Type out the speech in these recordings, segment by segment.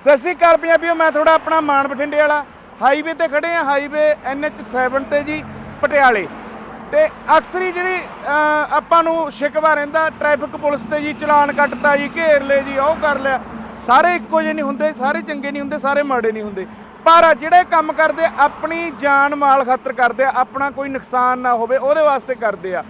ਸਤਿ ਸ਼੍ਰੀ ਅਕਾਲ ਪੰਜਾਬੀਓ, ਮੈਂ ਤੁਹਾਡਾ ਆਪਣਾ ਮਾਨ ਬਠਿੰਡੇ ਵਾਲਾ। ਹਾਈਵੇ ਤੇ ਖੜੇ ਆ ਹਾਈਵੇ NH7 ਤੇ ਜੀ, ਪਟਿਆਲੇ। ਤੇ ਅਕਸਰ ਹੀ ਜਿਹੜੀ ਆਪਾਂ ਨੂੰ ਸ਼ਿਕਵਾ ਰਹਿੰਦਾ, ਟ੍ਰੈਫਿਕ ਪੁਲਿਸ ਤੇ ਜੀ, ਚਲਾਨ ਕੱਟਤਾ ਜੀ, ਘੇਰ ਲਏ ਜੀ, ਉਹ ਕਰ ਲਿਆ। ਸਾਰੇ ਇੱਕੋ ਜਿਹੇ ਨਹੀਂ ਹੁੰਦੇ, ਸਾਰੇ ਚੰਗੇ ਨਹੀਂ ਹੁੰਦੇ, ਸਾਰੇ ਮਾੜੇ ਨਹੀਂ ਹੁੰਦੇ। ਪਰ ਜਿਹੜੇ ਕੰਮ ਕਰਦੇ ਆਪਣੀ ਜਾਨ ਮਾਲ ਖਾਤਰ ਕਰਦੇ ਆ, ਆਪਣਾ ਕੋਈ ਨੁਕਸਾਨ ਨਾ ਹੋਵੇ, ਉਹਦੇ ਵਾਸਤੇ ਕਰਦੇ ਆ।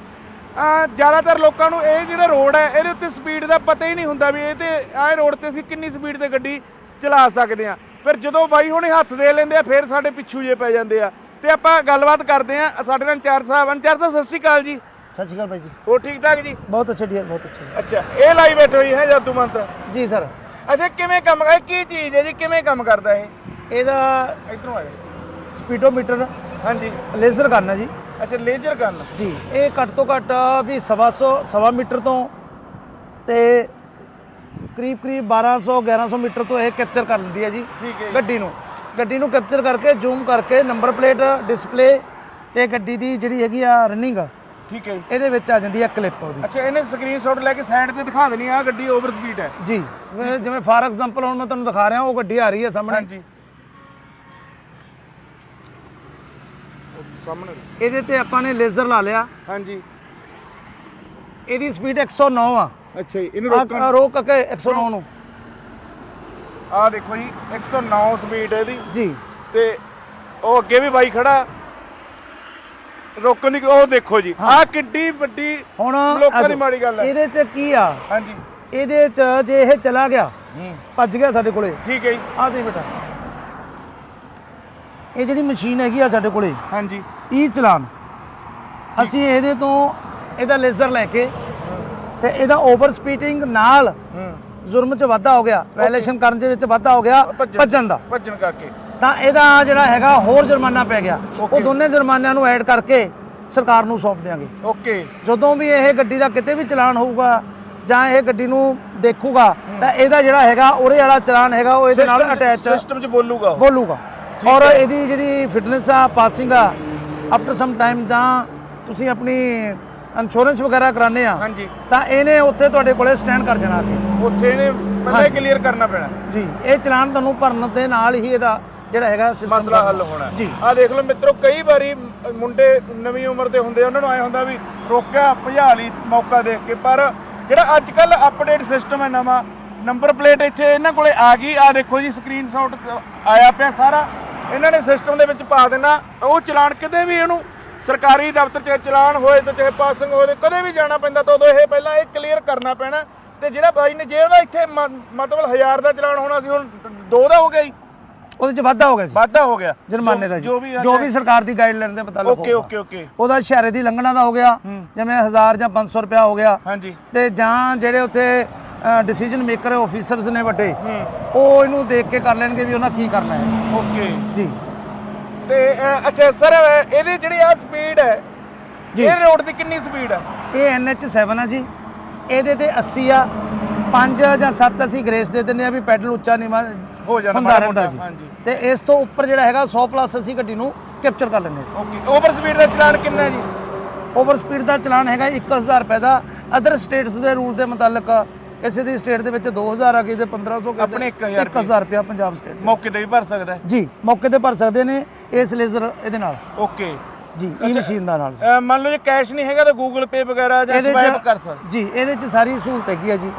ਜ਼ਿਆਦਾਤਰ ਲੋਕਾਂ ਨੂੰ ਇਹ ਜਿਹੜਾ ਰੋਡ ਹੈ, ਇਹਦੇ ਉੱਤੇ ਸਪੀਡ ਦਾ ਪਤਾ ਹੀ ਨਹੀਂ ਹੁੰਦਾ ਵੀ ਇਹ ਤੇ, ਆਹ ਰੋਡ ਤੇ ਅਸੀਂ ਕਿੰਨੀ ਸਪੀਡ ਤੇ ਗੱਡੀ ਚਲਾ ਸਕਦੇ ਆ। ਫਿਰ ਜਦੋਂ ਬਾਈ ਹੁਣੇ ਹੱਥ ਦੇ ਲੈਂਦੇ ਆ ਫਿਰ ਸਾਡੇ ਪਿੱਛੂ ਜੇ ਪੈ ਜਾਂਦੇ ਆ। ਤੇ ਆਪਾਂ ਗੱਲਬਾਤ ਕਰਦੇ ਆ ਸਾਡੇ ਨਾਲ ਚਾਰ ਸਾਹਿਬ ਹਨ। ਚਾਰ ਸਾਹਿਬ ਸਤਿ ਸ਼੍ਰੀ ਅਕਾਲ ਜੀ। ਸਤਿ ਸ਼੍ਰੀ ਅਕਾਲ ਭਾਈ ਜੀ। ਹੋਰ ਠੀਕ ਠਾਕ ਜੀ? ਬਹੁਤ ਅੱਛਾ ਡੀਅਰ ਬਹੁਤ ਅੱਛਾ। ਅੱਛਾ ਇਹ ਲਾਈ ਬੈਠੇ ਹੋਈ ਹੈ ਜਾਦੂ ਮੰਤਰ? ਜੀ ਸਰ। ਅੱਛਾ ਕਿਵੇਂ ਕੰਮ ਕਰਦਾ ਕੀ ਚੀਜ਼ ਹੈ ਜੀ? ਕਿਵੇਂ ਕੰਮ ਕਰਦਾ ਇਹ? ਇਹਦਾ ਇਧਰੋਂ ਆ ਜਾ ਸਪੀਡੋਮੀਟਰ ਹਾਂਜੀ। ਲੇਜ਼ਰ ਕਰਨਾ ਜੀ। ਅੱਛਾ ਲੇਜ਼ਰ ਕਰਨਾ ਜੀ। ਇਹ ਘੱਟ ਤੋਂ ਘੱਟ ਵੀ 1.5 ਸਵਾ ਮੀਟਰ ਤੋਂ ਤੇ ਕਰੀਬ ਕਰੀਬ 1200 1100 ਮੀਟਰ ਤੋਂ ਇਹ ਕੈਪਚਰ ਕਰ ਲੈਂਦੀ ਹੈ ਜੀ ਠੀਕ ਹੈ। ਗੱਡੀ ਨੂੰ। ਗੱਡੀ ਨੂੰ ਕੈਪਚਰ ਕਰਕੇ ਜ਼ੂਮ ਕਰਕੇ ਨੰਬਰ ਪਲੇਟ ਡਿਸਪਲੇ ਤੇ ਗੱਡੀ ਦੀ ਜਿਹੜੀ ਹੈਗੀ ਆ ਰਨਿੰਗ ਠੀਕ ਹੈ ਇਹਦੇ ਵਿੱਚ ਆ ਜਾਂਦੀ ਹੈ ਕਲਿੱਪ ਉਹਦੀ। ਅੱਛਾ ਇਹਨੇ ਸਕਰੀਨਸ਼ਾਟ ਲੈ ਕੇ ਸਾਈਡ ਤੇ ਦਿਖਾ ਦੇਣੀ ਆ ਗੱਡੀ ਓਵਰ ਸਪੀਡ ਹੈ। ਜੀ। ਜਿਵੇਂ- ਫਾਰ ਐਗਜ਼ਾਮਪਲ ਹੁਣ ਮੈਂ ਤੁਹਾਨੂੰ ਦਿਖਾ ਰਿਹਾ ਉਹ ਗੱਡੀ ਆ ਰਹੀ ਹੈ ਸਾਹਮਣੇ। ਹਾਂਜੀ। ਸਾਹਮਣੇ। ਇਹਦੇ ਤੇ ਆਪਾਂ ਨੇ ਲੇਜ਼ਰ ਲਾ ਲਿਆ। ਹਾਂਜੀ। ਇਹਦੀ ਸਪੀਡ 109 ਆ। ਅੱਛਾ ਜੀ ਇਹਨੂੰ ਰੋਕਣ ਆ ਰੋਕ ਕੇ 109 ਨੂੰ ਆ ਦੇਖੋ ਜੀ 109 ਸਪੀਡ ਹੈ ਇਹਦੀ। ਜੀ। ਤੇ ਉਹ ਅੱਗੇ ਵੀ ਬਾਈ ਖੜਾ। ਰੋਕਣ ਦੀ ਉਹ ਦੇਖੋ ਜੀ ਆ ਕਿੱਡੀ ਵੱਡੀ ਹੁਣ ਲੋਕਾਂ ਦੀ ਮਾੜੀ ਗੱਲ ਹੈ। ਇਹਦੇ ਚ ਕੀ ਆ? ਹਾਂਜੀ। ਇਹਦੇ ਚ ਜੇ ਇਹ ਚਲਾ ਗਿਆ ਹੂੰ। ਭੱਜ ਗਿਆ ਸਾਡੇ ਕੋਲੇ। ਠੀਕ ਹੈ ਜੀ। ਆ ਦੇ ਬੇਟਾ। ਇਹ ਜਿਹੜੀ ਮਸ਼ੀਨ ਹੈਗੀ ਆ ਸਾਡੇ ਕੋਲੇ ਹਾਂਜੀ। ਈ ਚਲਾਨ। ਅਸੀਂ ਇਹਦੇ ਤੋਂ ਇਹਦਾ ਲੇਜ਼ਰ ਲੈ ਕੇ ਤੇ ਇਹਦਾ ਓਵਰ ਸਪੀਡਿੰਗ ਨਾਲ ਜ਼ੁਰਮ ਚ ਵਾਧਾ ਹੋ ਗਿਆ ਵਾਇਲੇਸ਼ਨ ਕਰਨ ਦੇ ਵਿੱਚ ਵਾਧਾ ਹੋ ਗਿਆ ਭੱਜਣ। ਦਾ। ਭੱਜਣ ਕਰਕੇ। ਤਾਂ ਇਹਦਾ ਜਿਹੜਾ ਹੈਗਾ ਹੋਰ ਜੁਰਮਾਨਾ ਪੈ ਗਿਆ। ਉਹ. ਦੋਨੇ ਜੁਰਮਾਨਿਆਂ ਨੂੰ ਐਡ ਕਰਕੇ ਸਰਕਾਰ ਨੂੰ ਸੌਂਪ ਦਿਆਂਗੇ। ਓਕੇ ਜਦੋਂ ਵੀ ਇਹ ਗੱਡੀ ਦਾ ਕਿਤੇ ਵੀ ਚਲਾਨ ਹੋਊਗਾ ਜਾਂ ਇਹ ਗੱਡੀ ਨੂੰ ਦੇਖੂਗਾ ਤਾਂ ਇਹਦਾ ਜਿਹੜਾ ਹੈਗਾ ਉਹਦੇ ਵਾਲਾ ਚਲਾਨ ਹੈਗਾ ਉਹ ਇਹਦੇ ਨਾਲ ਅਟੈਚ ਸਿਸਟਮ 'ਚ ਬੋਲੂਗਾ ਬੋਲੂਗਾ। ਔਰ ਇਹਦੀ ਜਿਹੜੀ ਫਿਟਨੈਸ ਆ ਪਾਸਿੰਗ ਆ ਆਫਟਰ ਸਮ ਟਾਈਮ ਜਾਂ ਤੁਸੀਂ ਆਪਣੀ ਇੰਸ਼ੋਰੈਂਸ ਵਗੈਰਾ ਕਰਾਣੇ ਆ ਹਾਂਜੀ। ਤਾਂ ਇਹਨੇ ਉੱਥੇ ਤੁਹਾਡੇ ਕੋਲੇ ਸਟੈਂਡ ਕਰ ਜਾਣਾ ਆ ਕੇ ਉੱਥੇ ਇਹਨੇ ਪਹਿਲਾਂ ਕਲੀਅਰ ਕਰਨਾ ਪੈਣਾ। ਜੀ ਇਹ ਚਲਾਨ ਤੁਹਾਨੂੰ ਭਰਨ ਦੇ ਨਾਲ ਹੀ ਇਹਦਾ ਜਿਹੜਾ ਹੈਗਾ system ਮਸਲਾ ਹੱਲ ਹੋਣਾ। ਜੀ। ਆ ਦੇਖ ਲਓ ਮਿੱਤਰੋ ਕਈ ਵਾਰੀ ਮ- ਮੁੰਡੇ ਨਵੀਂ ਉਮਰ ਦੇ ਹੁੰਦੇ ਆ, ਉਹਨਾਂ ਨੂੰ ਐ ਹੁੰਦਾ ਵੀ ਰੋਕਿਆ ਭਜਾ ਲਈ ਮੌਕਾ ਦੇਖ ਕੇ। ਪਰ ਜਿਹੜਾ ਅੱਜ ਕੱਲ ਅਪਡੇਟ ਸਿਸਟਮ ਹੈ ਨਵਾਂ ਨੰਬਰ ਪਲੇਟ ਇੱਥੇ ਇਹਨਾਂ ਕੋਲੇ ਆ ਗਈ। ਆ ਦੇਖੋ ਜੀ ਸਕਰੀਨਸ਼ਾਟ ਆਇਆ ਪਿਆ ਸਾਰਾ। ਇਹਨਾਂ ਨੇ ਸਿਸਟਮ ਦੇ ਵਿੱਚ ਪਾ ਦੇਣਾ। ਉਹ ਚਲਾਨ ਕਿਤੇ ਵੀ ਇਹਨੂੰ ਸਰਕਾਰੀ ਦਫ਼ਤਰ 'ਚ ਚਲਾਨ ਹੋਏ ਤੇ ਚਾਹੇ ਪਾਸਿੰਗ ਹੋਏ ਕਦੇ ਵੀ ਜਾਣਾ ਪੈਂਦਾ ਤਾਂ ਉਦੋਂ ਇਹ ਪਹਿਲਾਂ ਇਹ ਕਲੀਅਰ ਕਰਨਾ ਪੈਣਾ। ਤੇ ਜਿਹੜਾ ਬਾਈ ਨੇ ਜੇ ਉਹਦਾ ਇੱਥੇ ਮਤਲਬ 1000 ਦਾ ਚਲਾਨ ਹੋਣਾ ਸੀ ਹੁਣ 2 ਦਾ ਹੋ ਗਿਆ ਜੀ। ਉਹਦੇ ਚ ਵਾਧਾ ਹੋ ਗਿਆ ਜੀ ਵਾਧਾ ਹੋ ਗਿਆ। ਜੁਰਮਾਨੇ ਦਾ ਜੀ। ਜੋ ਵੀ ਜੋ ਵੀ ਸਰਕਾਰ ਦੀ ਗਾਈਡਲਾਈਨ ਦੇ ਮੁਤਾਬਕ ਓਕੇ। Okay okay. ਉਹਦਾ ਇਸ਼ਾਰੇ ਦੀ ਲੰਘਣਾ ਦਾ ਹੋ ਗਿਆ। ਜਿਵੇਂ 1000 ਜਾਂ 500 ਰੁਪਿਆ ਹੋ ਗਿਆ। ਹਾਂਜੀ। ਤੇ ਜਾਂ ਜਿਹੜੇ ਉੱਥੇ ਡਿਸੀਜਨ ਮੇਕਰ ਆਫੀਸਰਸ ਨੇ ਵੱਡੇ ਉਹ ਇਹਨੂੰ ਦੇਖ ਕੇ ਕਰ ਲੈਣਗੇ ਵੀ ਉਹਨਾਂ ਕੀ ਕਰਨਾ ਹੈ। ਓਕੇ। ਜੀ। ਤੇ ਅ, ਅੱਛਾ ਸਰ ਇਹਦੀ ਜਿਹੜੀ ਆ ਸਪੀਡ ਹੈ ਜੀ। ਇਹ ਰੋਡ ਦੀ ਕਿੰਨੀ ਸਪੀਡ ਹੈ? ਇਹ NH7 ਆ ਜੀ। ਇਹਦੇ ਤੇ 80 ਆ 5 ਜਾਂ 7 ਅਸੀਂ ਗ੍ਰੇਸ ਦੇ ਦਿੰਦੇ ਆ ਵੀ ਪੈਡਲ ਉੱਚਾ ਨੀਵਾਂ ਹੋ ਜਾਣਾ ਹੁੰਦਾ ਮਾੜਾ ਰਹਿੰਦਾ ਮੋਟਾ, ਜੀ। ਹਾਂਜੀ। ਤੇ ਇਸ ਤੋਂ ਉੱਪਰ ਜਿਹੜਾ ਹੈਗਾ 100 ਪਲੱਸ ਅਸੀਂ ਗੱਡੀ ਨੂੰ ਕੈਪਚਰ ਕਰ ਲੈਂਦੇ ਹਾਂ ਓਕੇ ਓਵਰ ਸਪੀਡ ਦਾ ਚਲਾਨ ਕਿੰਨਾ ਹੈ ਜੀ? ਓਵਰ ਸਪੀਡ ਦਾ ਚਲਾਨ ਹੈਗਾ 1000 ਰੁਪਏ ਦਾ। ਅਦਰ ਸਟੇਟਸ ਦੇ ਰੂਲ ਦੇ ਮੁਤਾਲਕ ਕਿਸੇ ਦੀ ਸਟੇਟ ਦੇ ਵਿੱਚ 2000 ਆ ਕਿਸੇ ਦੇ 1500 ਕਿਸੇ ਆਪਣੇ 1000 ਰੁਪਏ। 1000 ਰੁਪਏ ਪੰਜਾਬ ਸਟੇਟ ਮੌਕੇ ਤੇ ਵੀ ਭਰ ਸਕਦਾ ਹੈ? ਜੀ ਮੌਕੇ ਤੇ ਭਰ ਸਕਦੇ ਨੇ ਇਸ ਲੇਜ਼ਰ ਇਹਦੇ ਨਾਲ। ਓਕੇ। ਜੀ ਇਹ ਮਸ਼ੀਨ ਦਾ ਨਾਲ। ਅ, ਮੰਨ ਲਓ ਜੇ ਕੈਸ਼ ਨਹੀਂ ਹੈਗਾ ਤਾਂ ਗੂਗਲ ਪੇ ਵਗੈਰਾ ਜਾਂ ਇਹਦੇ 'ਚ- ਸਵਾਈਪ ਕਰ ਸਕ ਜੀ ਇਹਦੇ 'ਚ ਸਾਰੀ ਸਹੂਲਤ ਹੈਗੀ ਆ ਜੀ।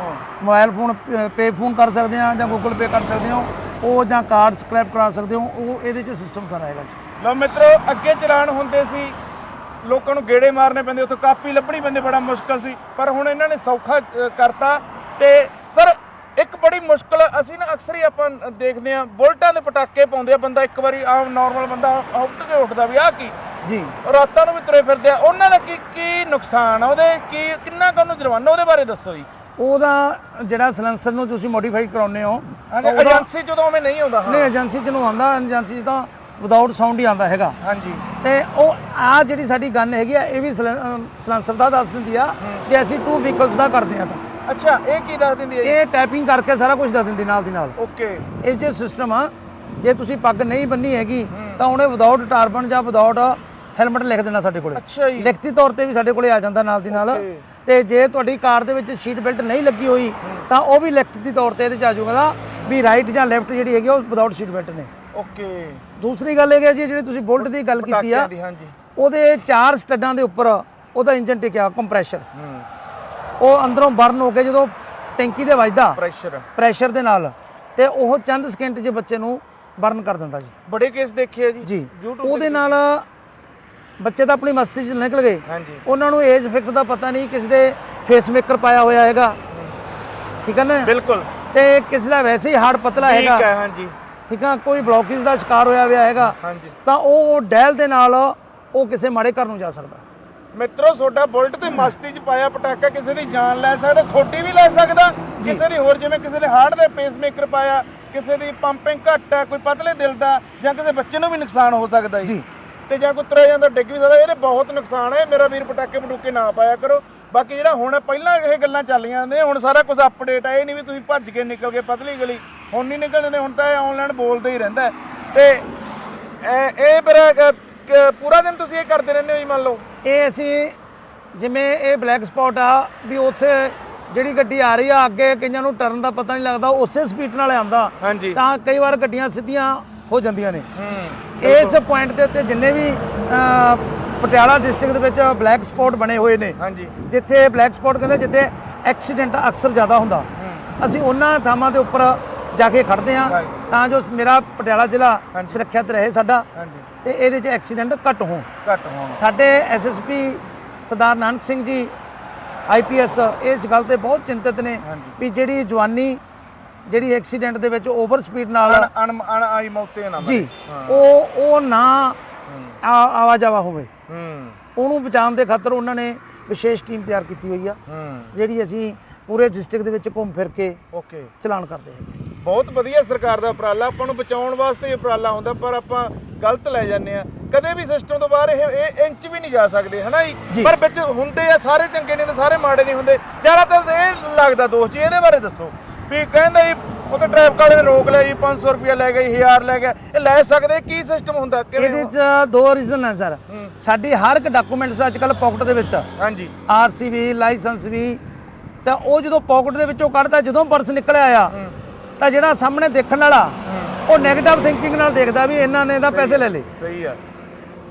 ਮੋਬਾਈਲ ਫੋਨ ਪੇ ਫੋਨ ਕਰ ਸਕਦੇ ਆ ਜਾਂ ਗੂਗਲ ਪੇ ਕਰ ਸਕਦੇ ਹੋ। ਉਹ ਜਾਂ ਕਾਰਡ ਸਕ੍ਰੈਪ ਕਰਾ ਸਕਦੇ ਹੋ। ਉਹ ਇਹਦੇ 'ਚ ਸਿਸਟਮ ਸਾਰਾ ਹੈਗਾ ਜੀ। ਲਓ ਮਿੱਤਰੋ ਅੱਗੇ ਚਲਾਨ ਹੁੰਦੇ ਸੀ। ਲੋਕਾਂ ਨੂੰ ਗੇੜੇ ਮਾਰਨੇ ਪੈਂਦੇ ਉੱਥੋਂ ਕਾਪੀ ਲੱਭਣੀ ਪੈਂਦੀ ਬੜਾ ਮੁਸ਼ਕਲ ਸੀ। ਪਰ ਹੁਣ ਇਹਨਾਂ ਨੇ ਸੌਖਾ ਅ, ਕਰਤਾ। ਤੇ ਸਰ ਇੱਕ ਬੜੀ ਮੁਸ਼ਕਲ ਅਸੀਂ ਨਾ ਅਕਸਰ ਹੀ ਆਪਾਂ ਦੇਖਦੇ ਆ ਬੁਲਟਾਂ ਦੇ ਪਟਾਕੇ ਪਾਉਂਦੇ ਆ ਬੰਦਾ ਇੱਕ ਵਾਰੀ ਆਮ ਨਾਰਮਲ ਬੰਦਾ ਉੱਠ ਕੇ ਉੱਠਦਾ ਵੀ ਆਹ ਕੀ? ਜੀ। ਰਾਤਾਂ ਨੂੰ ਵੀ ਤੁਰੇ ਫਿਰਦੇ ਆ ਉਹਨਾਂ ਦਾ ਕੀ ਕੀ ਨੁਕਸਾਨ ਆ ਉਹਦੇ ਕੀ ਕਿੰਨਾ ਕੁ ਉਹਨੂੰ ਜੁਰਮਾਨਾ ਉਹਦੇ ਬਾਰੇ ਦੱਸੋ ਜੀ। ਉਹਦਾ ਜਿਹੜਾ ਸਲੈਂਸਰ ਨੂੰ ਤੁਸੀਂ ਮੋਡੀਫਾਈ ਕਰਾਉਂਦੇ ਹੋ ਏਜੰਸੀ ਜਦੋਂ ਉਵੇਂ ਨਹੀਂ ਆਉਂਦਾ ਹਾਂ। ਨਹੀਂ ਏਜੰਸੀ ਨੂੰ ਆਉਂਦਾ ਏਜੰਸੀ ਤਾਂ ਵਿਦਆਊਟ ਸਾਊਂਡ ਹੀ ਆਉਂਦਾ ਹੈਗਾ। ਹਾਂਜੀ। ਤੇ ਉਹ ਆ ਜਿਹੜੀ ਸਾਡੀ ਗਨ ਹੈਗੀ ਆ ਇਹ ਵੀ ਸਲੈਂਸਰ ਦਾ ਦੱਸ ਦਿੰਦੀ ਆ ਜੇ ਅਸੀਂ ਟੂ ਵਹੀਕਲਸ ਦਾ ਕਰਦੇ ਆ ਤਾਂ। ਅੱਛਾ ਇਹ ਕੀ ਦੱਸ ਦਿੰਦੀ ਹੈ ਇਹ ਟੈਪਿੰਗ ਕਰਕੇ ਸਾਰਾ ਕੁਝ ਦੱਸ ਦਿੰਦੀ ਨਾਲ ਦੀ ਨਾਲ। ਓਕੇ। ਇਹ ਜੇ ਸਿਸਟਮ ਆ ਜੇ ਤੁਸੀਂ ਪੱਗ ਨਹੀਂ ਬੰਨੀ ਹੈਗੀ ਤਾਂ ਉਹਨੇ ਵਿਦਆਊਟ ਟਾਰਬਨ ਜਾਂ ਵਿਦਆਊਟ ਹੈਲਮਟ ਲਿਖ ਦੇਣਾ ਸਾਡੇ ਕੋਲੇ। ਅੱਛਾ ਜੀ। ਲਿਖਤੀ ਤੌਰ ਤੇ ਵੀ ਸਾਡੇ ਕੋਲੇ ਆ ਜਾਂਦਾ ਨਾਲ ਦੀ ਨਾਲ. ਤੇ ਜੇ ਤੁਹਾਡੀ ਕਾਰ ਦੇ ਵਿੱਚ ਸੀਟ ਬੈਲਟ ਨਹੀਂ ਲੱਗੀ ਹੋਈ ਤਾਂ ਉਹ ਵੀ ਲਿਖਤੀ ਤੌਰ ਤੇ ਇਹਦੇ ਚ ਆ ਜਾਊਗਾ ਵੀ ਰਾਈਟ ਜਾਂ ਲੈਫਟ ਜਿਹੜੀ ਹੈਗੀ ਉਹ ਵਿਦਆਊਟ ਸੀਟ ਬੈਲਟ ਨੇ। ਓਕੇ। ਦੂਸਰੀ ਗੱਲ ਇਹ ਹੈ ਜੀ ਜਿਹੜੀ ਤੁਸੀਂ ਬੁਲਟ ਦੀ ਗੱਲ ਕੀਤੀ ਆ ਉਹਦੇ ਚਾਰ ਸਟੱਡਾਂ ਦੇ ਉੱਪਰ ਉਹਦਾ ਇੰਜਨ ਟਿਕਿਆ ਕੰਪਰੈਸ਼ਰ ਹੂੰ। ਉਹ ਅੰਦਰੋਂ ਬਰਨ ਹੋ ਕੇ ਜਦੋਂ ਟੈਂਕੀ ਦੇ ਵੱਜਦਾ ਪ੍ਰੈਸ਼ਰ ਪ੍ਰੈਸ਼ਰ ਦੇ ਨਾਲ ਤੇ ਉਹ ਚੰਦ ਸਕਿੰਟ 'ਚ ਬੱਚੇ ਨੂੰ ਬਰਨ ਕਰ ਦਿੰਦਾ ਜੀ। ਬੜੇ ਕੇਸ ਦੇਖੇ ਆ ਜੀ। ਜੀ YouTube ਉਹਦੇ ਨਾਲ ਬੱਚੇ ਤਾਂ ਆਪਣੀ ਮਸਤੀ 'ਚ ਨਿਕਲ ਗਏ। ਹਾਂਜੀ। ਉਹਨਾਂ ਨੂੰ ਏਜ ਇਫੈਕਟ ਦਾ ਪਤਾ ਨਹੀਂ ਕਿਸੇ ਦੇ ਫੇਸ ਮੇਕਰ ਪਾਇਆ ਹੋਇਆ ਹੈਗਾ। ਠੀਕ ਹੈ ਨਾ? ਬਿਲਕੁਲ। ਤੇ ਕਿਸੇ ਦਾ ਵੈਸੇ ਹੀ ਹਾਰਡ ਪਤਲਾ ਠੀਕ ਹੈਗਾ। ਹੈ ਹਾਂਜੀ। ਠੀਕ ਆ ਕੋਈ ਬਲੌਕੇਜ ਦਾ ਸ਼ਿਕਾਰ ਹੋਇਆ ਹੋਇਆ ਹੈਗਾ। ਹਾਂਜੀ। ਤਾਂ ਉਹ ਡੈਲ ਦੇ ਨਾਲ ਉਹ ਕਿਸੇ ਮਾੜੇ ਘਰ ਨੂੰ ਜਾ ਸਕਦਾ। ਮਿੱਤਰੋ ਤੁਹਾਡਾ ਬੁਲਟ ਤੇ ਮਸਤੀ 'ਚ ਪਾਇਆ ਪਟਾਕਾ ਕਿਸੇ ਦੀ ਜਾਨ ਲੈ ਸਕਦਾ ਥੋੜੀ ਵੀ ਲੈ ਸਕਦਾ ਕਿਸੇ ਦੀ ਹੋਰ ਜਿਵੇਂ ਕਿਸੇ ਦੇ ਹਾਰਟ ਦੇ ਪੇਸਮੇਕਰ ਪਾਇਆ ਕਿਸੇ ਦੀ ਪੰਪਿੰਗ ਘੱਟ ਹੈ ਕੋਈ ਪਤਲੇ ਦਿਲ ਦਾ ਜਾਂ ਕਿਸੇ ਬੱਚੇ ਨੂੰ ਵੀ ਨੁਕਸਾਨ ਹੋ ਸਕਦਾ ਜੀ। ਜੀ। ਤੇ ਜਾਂ ਕੋਈ ਤੁਰਿਆ ਜਾਂਦਾ ਡਿੱਗ ਵੀ ਸਕਦਾ ਇਹਦੇ ਬਹੁਤ ਨੁਕਸਾਨ ਹੈ ਮੇਰਾ ਵੀਰ ਪਟਾਕੇ ਪਟੂਕੇ ਨਾ ਪਾਇਆ ਕਰੋ। ਬਾਕੀ ਜਿਹੜਾ ਹੁਣ ਪਹਿਲਾਂ ਇਹ ਗੱਲਾਂ ਚੱਲੀਆਂ ਜਾਂਦੀਆਂ ਹੁਣ ਸਾਰਾ ਕੁਝ ਅਪਡੇਟ ਹੈ ਇਹ ਨਹੀਂ ਵੀ ਤੁਸੀਂ ਭੱਜ ਕੇ ਨਿਕਲ ਗਏ ਪਤਲੀ ਗਲੀ ਹੁਣ ਨਹੀਂ ਨਿਕਲ ਜਾਂਦੇ ਹੁਣ ਤਾਂ ਇਹ ਆਨਲਾਈਨ ਬੋਲਦੇ ਹੀ ਰਹਿੰਦਾ। ਤੇ ਇਹ ਇਹ ਕ- ਪੂਰਾ ਦਿਨ ਤੁਸੀਂ ਇਹ ਕਰਦੇ ਰਹਿੰਦੇ ਹੋ ਜੀ ਮੰਨ ਲਓ? ਇਹ ਅਸੀਂ ਜਿਵੇਂ ਇਹ ਬਲੈਕ ਸਪੌਟ ਆ ਵੀ ਉੱਥੇ ਜਿਹੜੀ ਗੱਡੀ ਆ ਰਹੀ ਆ ਅੱਗੇ ਕਈਆਂ ਨੂੰ ਟਰਨ ਦਾ ਪਤਾ ਨਹੀਂ ਲੱਗਦਾ ਉਸੇ ਸਪੀਡ ਨਾਲ ਆਉਂਦਾ। ਹਾਂਜੀ। ਤਾਂ ਕਈ ਵਾਰ ਗੱਡੀਆਂ ਸਿੱਧੀਆਂ ਹੋ ਜਾਂਦੀਆਂ ਨੇ। ਇਸ ਪੁਆਇੰਟ ਦੇ ਉੱਤੇ ਜਿੰਨੇ ਵੀ ਪਟਿਆਲਾ ਡਿਸਟ੍ਰਿਕਟ ਦੇ ਵਿੱਚ ਬਲੈਕ ਸਪੌਟ ਬਣੇ ਹੋਏ ਨੇ। ਹਾਂਜੀ। ਜਿੱਥੇ ਬਲੈਕ ਸਪੌਟ ਕਹਿੰਦੇ ਜਿੱਥੇ ਐਕਸੀਡੈਂਟ ਅਕਸਰ ਜ਼ਿਆਦਾ ਹੁੰਦਾ। ਅਸੀਂ ਉਹਨਾਂ ਥਾਵਾਂ ਦੇ ਉੱਪਰ ਜਾ ਕੇ ਖੜਦੇ right. ਤਾਂ ਜੋ ਮੇਰਾ ਪਟਿਆਲਾ ਜ਼ਿਲ੍ਹਾ। ਸੁਰੱਖਿਅਤ ਰਹੇ ਸਾਡਾ ਤੇ ਇਹਦੇ 'ਚ ਐਕਸੀਡੈਂਟ ਘੱਟ ਹੋਣ। ਘੱਟ ਹੋਣ। ਸਾਡੇ ਐਸਐਸਪੀ ਸਰਦਾਰ ਨਾਨਕ ਸਿੰਘ ਜੀ ਆਈਪੀਐਸ ਇਸ ਗੱਲ ਤੇ ਬਹੁਤ ਚਿੰਤਤ ਨੇ। ਵੀ ਜਿਹੜੀ ਜਵਾਨੀ ਜਿਹੜੀ ਐਕਸੀਡੈਂਟ ਦੇ ਵਿੱਚ ਓਵਰ ਸਪੀਡ ਨਾਲ ਅਣ ਅਣ ਆਈ ਮੌਤੇ ਨਾ ਜੀ। ਉਹ ਉਹ ਨਾ ਆ- ਆਵਾਜਾਵਾ ਹੋਵੇ। ਹੂੰ। ਉਹਨੂੰ ਬਚਾਉਣ ਦੇ ਖਾਤਰ ਉਹਨਾਂ ਨੇ ਵਿਸ਼ੇਸ਼ ਟੀਮ ਤਿਆਰ ਕੀਤੀ ਹੋਈ ਆ। ਹੂੰ। ਜਿਹੜੀ ਅਸੀਂ ਪੂਰੇ ਡਿਸਟ੍ਰਿਕਟ ਦੇ ਵਿੱਚ ਘੁੰਮ ਫਿਰ ਕੇ ਓਕੇ। ਚਲਾਨ ਕਰਦੇ ਹੈਗੇ ਬਹੁਤ ਵਧੀਆ ਸਰਕਾਰ ਦਾ ਉਪਰਾਲਾ ਆਪਾਂ ਨੂੰ ਬਚਾਉਣ ਵਾਸਤੇ ਇਹ ਉਪਰਾਲਾ ਹੁੰਦਾ ਪਰ ਆਪਾਂ ਗਲਤ ਲੈ ਜਾਂਦੇ ਆ ਕਦੇ ਵੀ ਸਿਸਟਮ ਤੋਂ ਬਾਹਰ ਇਹ ਇਹ ਇੰਚ ਵੀ ਨਹੀਂ ਜਾ ਸਕਦੇ ਹਨਾ ਜੀ। ਪਰ ਵਿੱਚ ਹੁੰਦੇ ਆ ਸਾਰੇ ਚੰਗੇ ਨਹੀਂ ਤੇ ਸਾਰੇ ਮਾੜੇ ਨਹੀਂ ਹੁੰਦੇ। ਜ਼ਿਆਦਾਤਰ ਇਹ ਲੱਗਦਾ ਦੋਸਤ ਜੀ ਇਹਦੇ ਬਾਰੇ ਦੱਸੋ। ਵੀ ਕਹਿੰਦਾ ਜੀ ਉਹ ਤਾਂ ਟ੍ਰੈਫਿਕ ਵਾਲੇ ਨੇ ਰੋਕ ਲਿਆ ਜੀ 500 ਰੁਪਇਆ ਲੈ ਗਏ 1000 ਲੈ ਗਿਆ। ਇਹ ਲੈ ਸਕਦੇ ਕੀ ਸਿਸਟਮ ਹੁੰਦਾ ਕਿਵੇਂ ਇਹਦੇ 'ਚ ਦੋ ਰੀਜ਼ਨ ਹੈ ਸਰ। ਸਾਡੀ ਹਰ ਇੱਕ ਡਾਕੂਮੈਂਟਸ ਅੱਜ ਕੱਲ ਪਾਕਟ ਦੇ ਵਿੱਚ ਆ। ਹਾਂਜੀ। ਆਰਸੀ ਵੀ ਲਾਇਸੈਂਸ ਵੀ ਤਾਂ ਉਹ ਜਦੋਂ ਪਾਕਟ ਦੇ ਵਿੱਚੋਂ ਕੱਢਦਾ ਜਦੋਂ ਪਰਸ ਨਿਕਲਿਆ ਆ ਹੂੰ। ਤਾਂ ਜਿਹੜਾ ਸਾਹਮਣੇ ਦੇਖਣ ਵਾਲਾ ਉਹ 네ਗੇਟਿਵ ਥਿੰਕਿੰਗ ਨਾਲ ਦੇਖਦਾ ਵੀ ਇਹਨਾਂ ਨੇ ਤਾਂ ਪੈਸੇ ਲੈ ਲਏ। ਸਹੀ ਆ।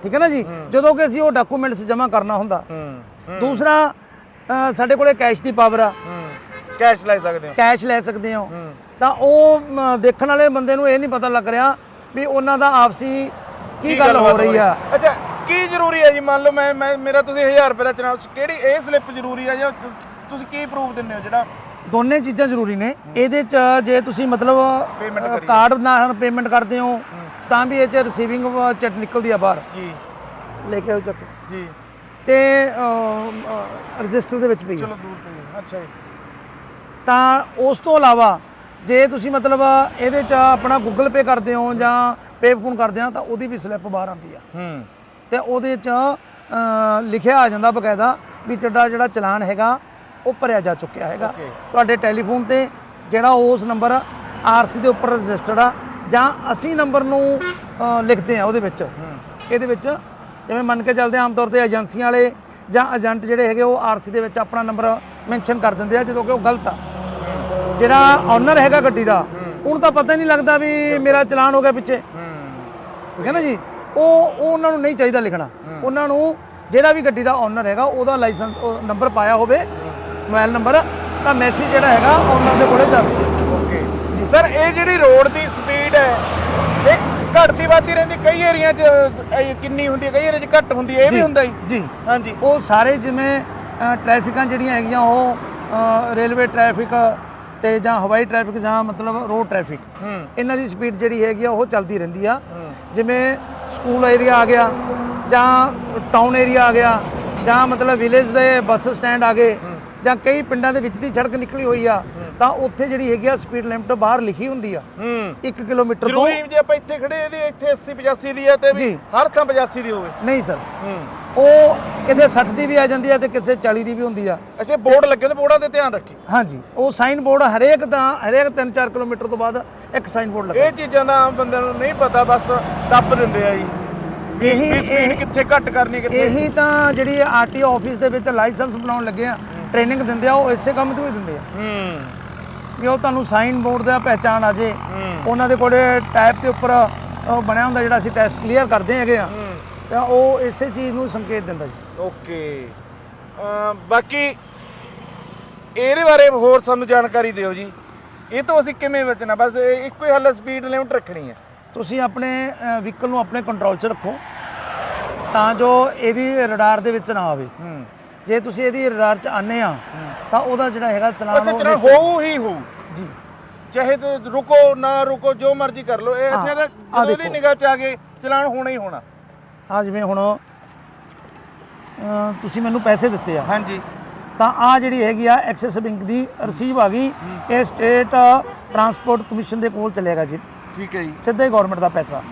ਠੀਕ ਹੈ ਨਾ ਜੀ? ਜਦੋਂ ਕਿ ਅਸੀਂ ਉਹ ਡਾਕੂਮੈਂਟਸ ਜਮ੍ਹਾਂ ਕਰਨਾ ਹੁੰਦਾ। ਦੂਸਰਾ ਸਾਡੇ ਕੋਲੇ ਕੈਸ਼ ਦੀ ਪਾਵਰ ਆ। ਕੈਸ਼ ਲੈ ਸਕਦੇ ਹੋ। ਕੈਸ਼ ਲੈ ਸਕਦੇ ਹੋ। ਤਾਂ ਉਹ ਦੇਖਣ ਵਾਲੇ ਬੰਦੇ ਨੂੰ ਇਹ ਨਹੀਂ ਪਤਾ ਲੱਗ ਰਿਹਾ ਵੀ ਉਹਨਾਂ ਦਾ ਆਪਸੀ ਕੀ ਗੱਲ ਹੋ ਰਹੀ ਆ। ਅੱਛਾ ਕੀ ਜ਼ਰੂਰੀ ਹੈ ਜੀ? ਮੰਨ ਲਓ ਮੈਂ ਮੇਰਾ ਤੁਸੀਂ 1000 ਰੁਪਏ ਦਾ ਚਨਾਬ ਕਿਹੜੀ ਇਹ ਸਲਿੱਪ ਜ਼ਰੂਰੀ ਹੈ ਜਾਂ ਤੁਸੀਂ ਕੀ ਪ੍ਰੂਫ ਦਿੰਦੇ ਹੋ? ਜਿਹੜਾ ਦੋਨੇ ਚੀਜ਼ਾਂ ਜ਼ਰੂਰੀ ਨੇ। ਇਹਦੇ ਚ ਜੇ ਤੁਸੀਂ ਮਤਲਬ। ਕਾਰਡ ਨਾਲ ਪੇਮੈਂਟ ਕਰਦੇ ਹੋ ਤਾਂ ਵੀ ਇਹ ਚ ਰਿਸੀਵਿੰਗ ਚਟ ਨਿਕਲਦੀ ਆ ਬਾਹਰ। ਜੀ। ਲੈ ਕੇ ਆਓ ਚੱਕ ਜੀ। ਤੇ ਰਜਿਸਟਰ ਦੇ ਵਿੱਚ ਪਈ। ਚਲੋ ਦੂਰ ਪਈ ਅੱਛਾ ਜੀ। ਤਾਂ ਉਸ ਤੋਂ ਇਲਾਵਾ ਜੇ ਤੁਸੀਂ ਮਤਲਬ ਇਹਦੇ ਚ ਆਪਣਾ ਗੂਗਲ ਪੇ ਕਰਦੇ ਹੋ ਜਾਂ ਪੇ ਫੋਨ ਕਰਦੇ ਆ ਤਾਂ ਉਹਦੀ ਵੀ ਸਲਿੱਪ ਬਾਹਰ ਆਉਂਦੀ ਆ। ਹੂੰ। ਤੇ ਉਹਦੇ ਚ ਲਿਖਿਆ ਆ ਜਾਂਦਾ ਬਕਾਇਦਾ ਵੀ ਤੁਹਾਡਾ ਜਿਹੜਾ ਚਲਾਨ ਹੈਗਾ ਉਹ ਭਰਿਆ ਜਾ ਚੁੱਕਿਆ ਹੈਗਾ। Okay. ਤੁਹਾਡੇ ਟੈਲੀਫੋਨ ਤੇ ਜਿਹੜਾ ਉਸ ਨੰਬਰ ਆਰਸੀ ਦੇ ਉੱਪਰ ਰਜਿਸਟਰਡ ਆ ਜਾਂ ਅਸੀਂ ਨੰਬਰ ਨੂੰ ਅ, ਲਿਖਦੇ ਆ ਉਹਦੇ ਵਿੱਚ। ਇਹਦੇ ਵਿੱਚ ਜਿਵੇਂ ਮੰਨ ਕੇ ਚੱਲਦੇ ਆ ਆਮ ਤੌਰ ਤੇ ਏਜੰਸੀਆਂ ਵਾਲੇ ਜਾਂ ਏਜੰਟ ਜਿਹੜੇ ਹੈਗੇ ਉਹ ਆਰਸੀ ਦੇ ਵਿੱਚ ਆਪਣਾ ਨੰਬਰ ਮੈਂਸ਼ਨ ਕਰ ਦਿੰਦੇ ਆ ਜਦੋਂ ਕਿ ਉਹ ਗਲਤ ਆ। ਜਿਹੜਾ ਓਨਰ ਹੈਗਾ ਗੱਡੀ ਦਾ ਉਹਨੂੰ ਤਾਂ ਪਤਾ ਹੀ ਨਹੀਂ ਲੱਗਦਾ ਵੀ ਮੇਰਾ ਚਲਾਨ ਹੋ ਗਿਆ ਪਿੱਛੇ। ਠੀਕ ਹੈ ਨਾ ਜੀ? ਉਹ ਉਹ ਉਹਨਾਂ ਨੂੰ ਨਹੀਂ ਚਾਹੀਦਾ ਲਿਖਣਾ। ਉਹਨਾਂ ਨੂੰ ਜਿਹੜਾ ਵੀ ਗੱਡੀ ਦਾ ਓਨਰ ਹੈਗਾ ਉਹਦਾ ਲਾਇਸੈਂਸ ਨੰਬਰ ਪਾਇਆ ਹੋਵੇ ਮੋਬਾਈਲ ਨੰਬਰ ਤਾਂ ਮੈਸੇਜ ਜਿਹੜਾ ਹੈਗਾ ਓਨਰ ਦੇ ਕੋਲੇ ਜਾਵੇ ਓਕੇ ਸਰ ਇਹ ਜਿਹੜੀ ਰੋਡ ਦੀ ਸਪੀਡ ਹੈ ਇਹ ਘਟਦੀ ਵੱਧਦੀ ਰਹਿੰਦੀ ਕਈ ਏਰੀਆ 'ਚ ਇਹ ਕਿੰਨੀ ਹੁੰਦੀ ਹੈ ਕਈ ਏਰੀਆ 'ਚ ਘੱਟ ਹੁੰਦੀ ਹੈ ਇਹ ਵੀ ਹੁੰਦਾ ਜੀ ਜੀ। ਹਾਂਜੀ। ਉਹ ਸਾਰੇ ਜਿਵੇਂ ਟ੍ਰੈਫਿਕਾਂ ਜਿਹੜੀਆਂ ਹੈਗੀਆਂ ਉਹ ਰੇਲਵੇ ਟ੍ਰੈਫਿਕ ਤੇ ਜਾਂ ਹਵਾਈ ਟ੍ਰੈਫਿਕ ਜਾਂ ਮਤਲਬ ਰੋਡ ਟ੍ਰੈਫਿਕ ਹੂੰ। ਇਹਨਾਂ ਦੀ ਸਪੀਡ ਜਿਹੜੀ ਹੈਗੀ ਆ ਉਹ ਚੱਲਦੀ ਰਹਿੰਦੀ ਆ। ਹੂੰ। ਜਿਵੇਂ ਸਕੂਲ ਏਰੀਆ ਆ ਗਿਆ ਜਾਂ ਟਾਊਨ ਏਰੀਆ ਆ ਗਿਆ ਜਾਂ ਮਤਲਬ ਵਿਲੇਜ ਦੇ ਬੱਸ ਸਟੈਂਡ ਆ ਗਏ ਜਾਂ ਕਈ ਪਿੰਡਾਂ ਦੇ ਵਿੱਚ ਦੀ ਸੜਕ ਨਿਕਲੀ ਹੋਈ ਆ ਤਾਂ ਉੱਥੇ ਜਿਹੜੀ ਹੈਗੀ ਆ ਸਪੀਡ ਲਿਮਟ ਬਾਹਰ ਲਿਖੀ ਹੁੰਦੀ ਆ। ਹੂੰ। 1 ਕਿਲੋਮੀਟਰ ਤੋਂ ਜ਼ਰੂਰੀ ਜੇ ਆਪਾਂ ਇੱਥੇ ਖੜੇ ਇਹਦੇ ਇੱਥੇ 80 85 ਦੀ ਹੈ ਤੇ ਵੀ। ਹਰ ਥਾਂ 85 ਦੀ ਹੋਵੇ। ਨਹੀਂ ਸਰ। ਉਹ ਕਿਤੇ 60 ਦੀ ਵੀ ਆ ਜਾਂਦੀ ਆ ਤੇ ਕਿਸੇ 40 ਦੀ ਵੀ ਹੁੰਦੀ ਆ। ਅੱਛਾ ਬੋਰਡ ਲੱਗੇ ਤੇ ਬੋਰਡਾਂ ਤੇ ਧਿਆਨ ਰੱਖੀ। ਹਾਂਜੀ ਉਹ ਸਾਈਨ ਬੋਰਡ ਹਰੇਕ ਦਾ ਹਰੇਕ 3-4 ਕਿਲੋਮੀਟਰ ਤੋਂ ਬਾਅਦ ਇੱਕ ਸਾਈਨ ਬੋਰਡ ਲੱਗਾ। ਇਹ ਚੀਜ਼ਾਂ ਦਾ ਆਮ ਬੰਦਿਆਂ ਨੂੰ ਨਹੀਂ ਪਤਾ ਬਸ ਦੱਬ ਦਿੰਦੇ ਆ ਜੀ। ਇਹੀ- ਸਪੀਡ ਕਿੱਥੇ ਘੱਟ ਕਰਨੀ ਕਿੱਥੇ ਇਹੀ ਤਾਂ ਜਿਹੜੀ ਆਰਟੀਓ ਆਫਿਸ ਦੇ ਵਿੱਚ ਲਾਇਸੈਂਸ ਬਣਾਉਣ ਲੱਗੇ ਆ। ਟ੍ਰੇਨਿੰਗ ਦਿੰਦੇ ਆ ਉਹ ਇਸੇ ਕੰਮ ਤੋਂ ਹੀ ਦਿੰਦੇ ਆ। ਹੂੰ। ਵੀ ਉਹ ਤੁਹਾਨੂੰ ਸਾਈਨ ਬੋਰਡ ਦਾ ਪਹਿਚਾਣ ਆ ਜੇ। ਉਹਨਾਂ ਦੇ ਕੋਲੇ ਟਾਈਪ ਦੇ ਉੱਪਰ ਉਹ ਬਣਿਆ ਹੁੰਦਾ ਜਿਹੜਾ ਅਸੀਂ ਟੈਸਟ ਕਲੀਅਰ ਕਰਦੇ ਹੈਗੇ ਆ। ਤਾਂ ਉਹ ਇਸੇ ਚੀਜ਼ ਨੂੰ ਸੰਕੇਤ ਦਿੰਦਾ ਜੀ। ਓਕੇ। ਬਾਕੀ ਇਹਦੇ ਬਾਰੇ ਹੋਰ ਸਾਨੂੰ ਜਾਣਕਾਰੀ ਦਿਓ ਜੀ। ਇਹ ਤੋਂ ਅਸੀਂ ਕਿਵੇਂ ਬਚਣਾ? ਬਸ ਇਹ ਇੱਕੋ ਹੀ ਹੱਲ ਸਪੀਡ ਲਿਮਟ ਰੱਖਣੀ ਹੈ। ਤੁਸੀਂ ਆਪਣੇ ਵਹੀਕਲ ਨੂੰ ਆਪਣੇ ਕੰਟਰੋਲ 'ਚ ਰੱਖੋ। ਤਾਂ ਜੋ ਇਹਦੀ ਰਡਾਰ ਦੇ ਵਿੱਚ ਨਾ ਆਵੇ। ਹੂੰ। ਜੇ ਤੁਸੀਂ ਇਹਦੀ ਰਡਾਰ 'ਚ ਆਨੇ ਆ ਤਾਂ ਉਹਦਾ ਜਿਹੜਾ ਹੈਗਾ ਚਲਾਨ ਅੱਛਾ ਉਹ ਚਲੋ ਵਿੱਚ- ਹੋਊ ਹੀ ਹੋਊ। ਜੀ। ਚਾਹੇ ਤੇ ਰੁਕੋ ਨਾ ਰੁਕੋ ਜੋ ਮਰਜ਼ੀ ਕਰ ਲਓ। ਇਹ ਹਾਂ, ਅੱਛਾ ਹੈਗਾ, ਆਹ ਜਦੋਂ ਦੇਖੋ। ਨਿਗਾਹ ਚ ਆ ਗਏ ਚਲਾਨ ਹੋਣਾ ਹੀ ਹੋਣਾ। ਆ ਜਿਵੇਂ ਹੁਣ ਤੁਸੀਂ ਮੈਨੂੰ ਪੈਸੇ ਦਿੱਤੇ ਆ। ਹਾਂਜੀ। ਤਾਂ ਆ ਜਿਹੜੀ ਹੈਗੀ ਆ ਐਕਸਿਸ ਬੈਂਕ ਦੀ ਰਸੀਵ ਆ ਗਈ। ਇਹ ਸਟੇਟ ਟਰਾਂਸਪੋਰਟ ਕਮਿਸ਼ਨ ਦੇ ਕੋਲ ਚਲੇਗਾ ਜੀ। ਠੀਕ ਹੈ ਜੀ। ਸਿੱਧਾ ਹੀ ਗਵਰਨਮੈਂਟ ਦਾ ਪੈਸਾ।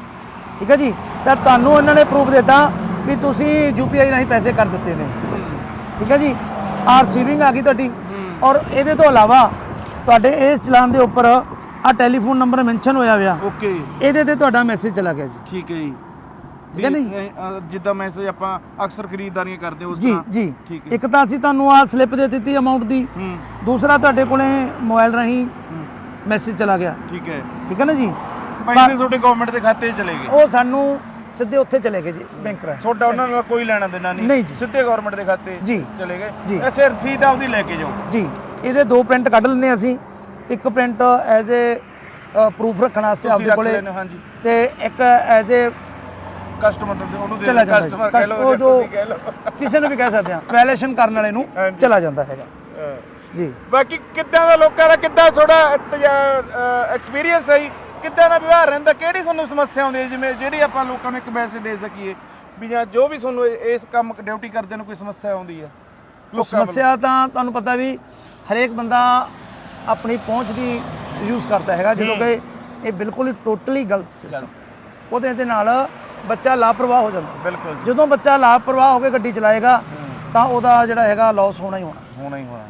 ਠੀਕ ਹੈ ਜੀ? ਤਾਂ ਤੁਹਾਨੂੰ ਇਹਨਾਂ ਨੇ ਪ੍ਰੂਫ ਦਿੱਤਾ ਵੀ ਤੁਸੀਂ ਯੂਪੀਆਈ ਰਾਹੀਂ ਪੈਸੇ ਕਰ ਦਿੱਤੇ ਨੇ। ਠੀਕ ਹੈ ਜੀ? ਆ ਰਸੀਵਿੰਗ ਆ ਗਈ ਤੁਹਾਡੀ। ਔਰ ਇਹਦੇ ਤੋਂ ਇਲਾਵਾ ਤੁਹਾਡੇ ਇਸ ਚਲਾਨ ਦੇ ਉੱਪਰ ਆ ਟੈਲੀਫੋਨ ਨੰਬਰ ਮੈਂਸ਼ਨ ਹੋਇਆ ਹੋਇਆ। ਓਕੇ। ਇਹਦੇ ਤੇ ਤੁਹਾਡਾ ਮੈਸੇਜ ਚਲਾ ਗਿਆ ਜੀ। ਠੀਕ ਹੈ ਜੀ। ਠੀਕ ਹੈ ਨਾ ਜੀ? ਵੀ, ਅ, ਜਿੱਦਾਂ ਮੈਸੇਜ ਆਪਾਂ ਅਕਸਰ ਖਰੀਦਦਾਰੀਆਂ ਕਰਦੇ ਉਸ ਤਰ੍ਹਾਂ। ਜੀ। ਇੱਕ ਤਾਂ ਅਸੀਂ ਤੁਹਾਨੂੰ ਆ ਸਲਿੱਪ ਦੇ ਦਿੱਤੀ ਅਮਾਉਂਟ ਦੀ। ਹੂੰ। ਦੂਸਰਾ ਤੁਹਾਡੇ ਕੋਲੇ ਮੋਬਾਈਲ ਰਾਹੀਂ ਮੈਸੇਜ ਚਲਾ ਗਿਆ। ਠੀਕ ਹੈ। ਠੀਕ ਹੈ ਨਾ ਜੀ? ਪੈਸੇ ਤੁਹਾਡੇ ਗਵਰਨਮੈਂਟ ਦੇ ਖਾਤੇ 'ਚ ਚਲੇ ਗਏ। ਉਹ ਸਾਨੂੰ ਸਿੱਧੇ ਉੱਥੇ ਚਲੇ ਗਏ ਜੀ ਬੈਂਕ ਰਾਹੀਂ ਤੁਹਾਡਾ ਉਹਨਾਂ ਨਾਲ ਕੋਈ ਲੈਣਾ ਦੇਣਾ ਨਹੀਂ ਨਹੀਂ ਜੀ। ਸਿੱਧੇ ਗਵਰਨਮੈਂਟ ਦੇ ਖਾਤੇ ਜੀ। ਚਲੇ ਗਏ ਜੀ। ਅੱਛਾ ਰਸੀਦ ਆਪਦੀ ਲੈ ਕੇ ਜਾਓ ਜੀ ਇਹਦੇ ਦੋ ਪ੍ਰਿੰਟ ਕੱਢ ਲੈਣੇ ਅਸੀਂ ਇੱਕ ਪ੍ਰਿੰਟ ਐਜ਼ ਅ ਪ੍ਰੂਫ ਰੱਖਣ ਵਾਸਤੇ ਤੁਸੀਂ ਆਪਦੇ ਰੱਖ ਕੋਲੇ ਲੈਣੇ ਹਾਂਜੀ ਤੇ ਇੱਕ ਐਜ਼ ਅ ਕਸਟਮਰ ਦੇ ਉਹਨੂੰ ਦੇ ਚਲਾ ਜਾਂਦਾ ਜੀ। ਕਸਟਮਰ ਕਹਿ ਲਓ ਉਹ ਜਾਂ ਜੋ- ਤੁਸੀਂ ਕਹਿ ਲਓ ਕਿਸੇ ਨੂੰ ਵੀ ਕਹਿ ਸਕਦੇ ਹਾਂ ਵੈਲੇਸ਼ਨ ਕਰਨ ਵਾਲੇ ਨੂੰ ਹਾਂਜੀ। ਚਲਾ ਜਾਂਦਾ ਹੈਗਾ। ਜੀ ਬਾਕੀ ਕਿੱਦਾਂ ਦਾ ਲੋਕਾਂ ਦਾ ਕਿੱਦਾਂ ਥੋੜਾ ਐਕਸਪੀਰੀਅੰਸ ਹੈ ਜੀ? ਕਿੱਦਾਂ ਦਾ ਵਿਵਹਾਰ ਰਹਿੰਦਾ ਕਿਹੜੀ ਤੁਹਾਨੂੰ ਸਮੱਸਿਆ ਆਉਂਦੀ ਹੈ? ਜਿਵੇਂ ਜਿਹੜੀ ਆਪਾਂ ਲੋਕਾਂ ਨੂੰ ਇੱਕ ਮੈਸੇਜ ਦੇ ਸਕੀਏ ਵੀ ਜਾਂ ਜੋ ਵੀ ਤੁਹਾਨੂੰ ਇਸ ਕੰਮ ਡਿਊਟੀ ਕਰਦੇ ਨੂੰ ਕੋਈ ਸਮੱਸਿਆ ਆਉਂਦੀ ਹੈ। ਲੋਕਾਂ ਵੱਲੋਂ। ਸਮੱਸਿਆ ਤਾਂ ਤੁਹਾਨੂੰ ਪਤਾ ਵੀ ਹਰੇਕ ਬੰਦਾ ਆਪਣੀ ਪਹੁੰਚ ਦੀ ਯੂਜ਼ ਕਰਦਾ ਹੈਗਾ। ਜਦੋਂ ਕਿ ਇਹ ਬਿਲਕੁਲ ਹੀ ਟੋਟਲੀ ਗਲਤ। ਸਿਸਟਮ ਉਹਦੇ ਦੇ ਨਾਲ ਬੱਚਾ ਲਾਪਰਵਾਹ ਹੋ ਜਾਂਦਾ। ਬਿਲਕੁਲ ਜੀ। ਜਦੋਂ ਬੱਚਾ ਲਾਪਰਵਾਹ ਹੋ ਕੇ ਗੱਡੀ ਚਲਾਏਗਾ ਤਾਂ ਉਹਦਾ ਜਿਹੜਾ ਹੈਗਾ ਲਾਸ ਹੋਣਾ ਹੀ ਹੋਣਾ। ਹੋਣਾ ਹੀ ਹੋਣਾ।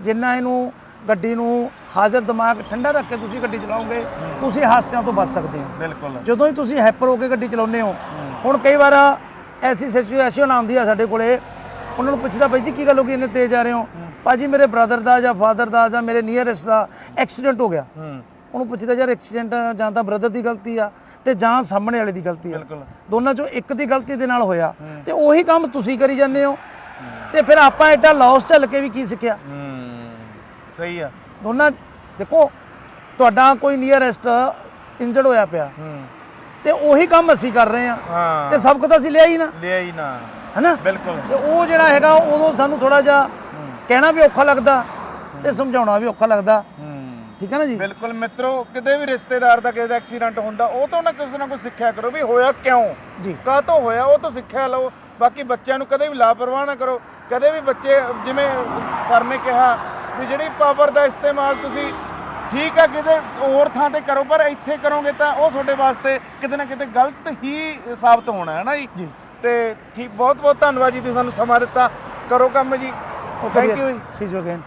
ਜਿੰਨਾ ਇਹਨੂੰ ਗੱਡੀ ਨੂੰ ਹਾਜ਼ਰ ਦਿਮਾਗ ਠੰਡਾ ਰੱਖ ਕੇ ਤੁਸੀਂ ਗੱਡੀ ਚਲਾਓਗੇ ਤੁਸੀਂ ਹਾਦਸਿਆਂ ਤੋਂ ਬਚ ਸਕਦੇ ਹੋ। ਬਿਲਕੁਲ। ਜਦੋਂ ਹੀ ਤੁਸੀਂ ਹਾਈਪਰ ਹੋ ਕੇ ਗੱਡੀ ਚਲਾਉਂਦੇ ਹੋ ਹੁਣ ਕਈ ਵਾਰ ਐਸੀ ਸਿਚੁਏਸ਼ਨ ਆਉਂਦੀ ਆ ਸਾਡੇ ਕੋਲੇ ਉਹਨਾਂ ਨੂੰ ਪੁੱਛਦਾ ਭਾਈ ਜੀ ਕੀ ਗੱਲ ਹੋ ਗਈ? ਇੰਨੇ ਤੇਜ਼ ਆ ਰਹੇ ਹੋ? ਭਾਜੀ ਮੇਰੇ ਬ੍ਰਦਰ ਦਾ ਜਾਂ ਫਾਦਰ ਦਾ ਜਾਂ ਮੇਰੇ ਨੀਅਰੈਸਟ ਦਾ ਐਕਸੀਡੈਂਟ ਹੋ ਗਿਆ। ਉਹਨੂੰ ਪੁੱਛਦਾ ਯਾਰ ਐਕਸੀਡੈਂਟ ਜਾਂ ਤਾਂ ਬ੍ਰਦਰ ਦੀ ਗਲਤੀ ਆ ਤੇ ਜਾਂ ਸਾਹਮਣੇ ਵਾਲੇ ਦੀ ਗਲਤੀ ਆ। ਬਿਲਕੁਲ। ਦੋਨਾਂ ਚੋਂ ਇੱਕ ਦੀ ਗਲਤੀ ਦੇ ਨਾਲ ਹੋਇਆ। ਤੇ ਉਹੀ ਕੰਮ ਤੁਸੀਂ ਕਰੀ ਜਾਂਦੇ ਹੋ। ਤੇ ਫਿਰ ਆਪਾਂ ਐਡਾ ਲਾਸ ਝੱਲ ਕੇ ਵੀ ਕੀ ਸਿੱਖਿਆ? ਸਹੀ ਆ। ਦੋਨਾਂ ਦੇਖੋ ਤੁਹਾਡਾ ਕੋਈ ਨੀਅਰੈਸਟ ਇੰਜਰਡ ਹੋਇਆ ਪਿਆ। ਹੂੰ। ਤੇ ਉਹੀ ਕੰਮ ਅਸੀਂ ਕਰ ਰਹੇ ਆ। ਹਾਂ। ਤੇ ਸਬਕ ਤਾਂ ਅਸੀਂ ਲਿਆ ਹੀ ਨਾ। ਲਿਆ ਹੀ ਨਾ। ਹੈਨਾ? ਬਿਲਕੁਲ। ਤੇ ਉਹ ਜਿਹੜਾ ਹੈਗਾ ਉਦੋਂ ਸਾਨੂੰ ਥੋੜਾ ਜਿਹਾ ਕਹਿਣਾ ਵੀ ਔਖਾ ਲੱਗਦਾ ਤੇ ਸਮਝਾਉਣਾ ਵੀ ਔਖਾ ਲੱਗਦਾ। ਠੀਕ ਹੈ ਨਾ ਜੀ? ਬਿਲਕੁਲ ਮਿੱਤਰੋ ਕਿਤੇ ਵੀ ਰਿਸ਼ਤੇਦਾਰ ਦਾ ਕਿਸੇ ਦਾ ਐਕਸੀਡੈਂਟ ਹੁੰਦਾ ਉਹ ਤੋਂ ਨਾ ਕਿਸੇ ਨਾ ਕੁਛ ਸਿੱਖਿਆ ਕਰੋ ਵੀ ਹੋਇਆ ਕਿਉਂ? ਜੀ। ਕਾਹ ਤੋਂ ਹੋਇਆ ਉਹ ਤੋਂ ਸਿੱਖਿਆ ਲਓ। ਬਾਕੀ ਬੱਚਿਆਂ ਨੂੰ ਕਦੇ ਵੀ ਲਾਪਰਵਾਹ ਨਾ ਕਰੋ। ਕਦੇ ਵੀ ਬੱਚੇ ਜਿਵੇਂ ਸਰ ਨੇ ਕਿਹਾ ਵੀ ਜਿਹੜੀ ਪਾਵਰ ਦਾ ਇਸਤੇਮਾਲ ਤੁਸੀਂ ਠੀਕ ਆ ਕਿਤੇ ਹੋਰ ਥਾਂ ਤੇ ਕਰੋ ਪਰ ਇੱਥੇ ਕਰੋਗੇ ਤਾਂ ਉਹ ਤੁਹਾਡੇ ਵਾਸਤੇ ਕਿਤੇ ਨਾ ਕਿਤੇ ਗਲਤ ਹੀ ਸਾਬਤ ਹੋਣਾ ਹੈ ਨਾ ਜੀ। ਜੀ। ਤੇ ਠੀਕ ਬਹੁਤ ਬਹੁਤ ਧੰਨਵਾਦ ਜੀ ਤੁਸੀਂ ਸਾਨੂੰ ਸਮਾਂ ਦਿੱਤਾ। ਕਰੋ ਕੰਮ ਜੀ। ਥੈਂਕ ਯੂ ਜੀ। ਸੀ ਯੂ ਅਗੇਨ